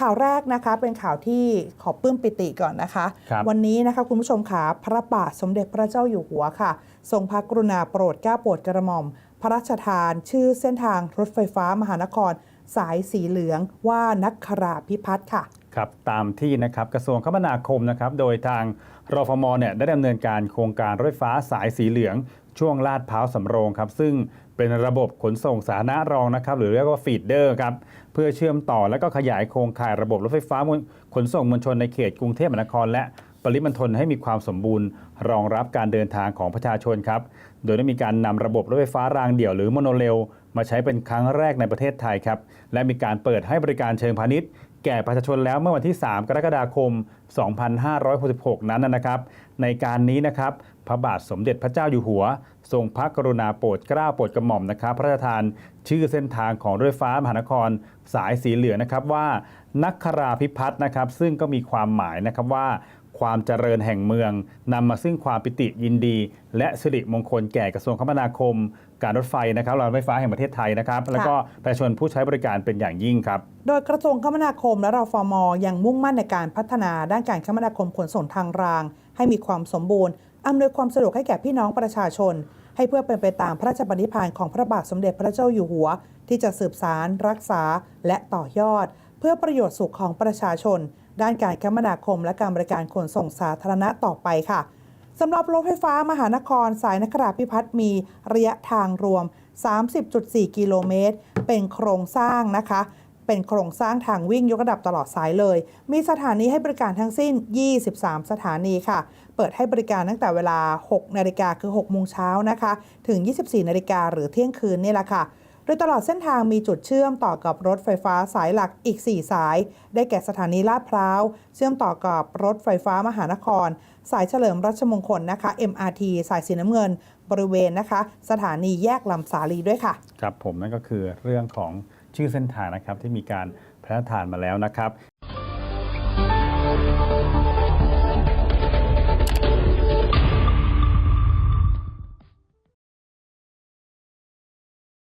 ข่าวแรกนะคะเป็นข่าวที่ขอปลื้มปิติก่อนนะคะครับวันนี้นะคะคุณผู้ชมขาพระบาทสมเด็จพระเจ้าอยู่หัวค่ะ ทรงพระกรุณาโปรดเกล้าโปรดกระหม่อม พระราชทาน ชื่อเส้นทางรถไฟฟ้ามหานคร สายสีเหลืองว่านักคราพิพัฒน์ค่ะครับตามที่นะครับกระทรวงคมนาคมนะครับโดยทางรฟมเนี่ยได้ดำเนินการโครงการรถไฟฟ้าสายสีเหลือง ช่วงลาดพร้าวสำโรงครับซึ่งเป็นระบบขนส่งสาธารณะรองนะครับหรือเรียกว่าฟีดเดอร์ครับเพื่อเชื่อมต่อและก็ขยายโครงข่ายระบบรถไฟฟ้าขนส่งมวลชนในเขตกรุงเทพมหานคร และปริมณฑลให้มีความสมบูรณ์ รองรับการเดินทางของประชาชนครับโดยได้มีการนำระบบรถไฟฟ้ารางเดี่ยวหรือโมโนเรลมาใช้เป็นครั้งแรกในประเทศไทยครับและมีการเปิดให้บริการเชิงพาณิชย์แก่ประชาชนแล้วเมื่อวันที่ 3 กรกฎาคม 2566 นั้นนะครับ ในการนี้นะครับ พระบาทสมเด็จพระเจ้าอยู่หัว ทรงพระกรุณาโปรดเกล้าโปรดกระหม่อมนะครับพระราชทานชื่อเส้นทางของรถไฟฟ้ามหานครสายสีเหลืองนะครับว่านักคราพิพัฒน์นะครับ ซึ่งก็มีความหมายนะครับว่าความเจริญแห่งเมืองนำมาซึ่งความปิติยินดี และสิริมงคลแก่กระทรวงคมนาคม การรถไฟนะครับรถไฟฟ้าแห่งประเทศไทยนะครับ แล้วก็ประชาชนผู้ใช้บริการเป็นอย่างยิ่งครับ โดยกระทรวงคมนาคมและรฟมยังมุ่งมั่นในการพัฒนาด้านการคมนาคมขนส่งทางราง ให้มีความสมบูรณ์ อำนวยความสะดวกให้แก่พี่น้องประชาชน ให้เพื่อเป็นไปตามพระราชบัญญัติของพระบาทสมเด็จพระเจ้าอยู่หัว ที่จะสืบสารรักษาและต่อยอด เพื่อประโยชน์สุขของประชาชน ด้านการคมนาคมและการบริการขนส่งสาธารณะต่อไปค่ะสำหรับรถไฟฟ้ามหานครสายนคราพิพัฒน์มีระยะทางรวม 30.4 กิโลเมตร เป็นโครงสร้างนะคะ เป็นโครงสร้างทางวิ่งยกระดับตลอดสายเลย มีสถานีให้บริการทั้งสิ้น 23 สถานีค่ะ เปิดให้บริการตั้งแต่เวลา 6 นาฬิกาคือ 6 โมงเช้านะคะ ถึง 24 นาฬิกาหรือเที่ยงคืนนี่แหละค่ะ โดยตลอดเส้นทางมีจุดเชื่อมต่อกับรถไฟฟ้าสายหลักอีก 4 สาย ได้แก่สถานีลาดพร้าว เชื่อมต่อกับรถไฟฟ้ามหานคร สายเฉลิมรัชมงคลนะคะ MRT สายสีน้ำเงิน บริเวณนะคะ สถานีแยกลำสาลีด้วยค่ะ ครับผมนั่นก็คือเรื่องของ ชื่อเส้นทางนะครับที่มีการพระราชทานมาแล้วนะครับ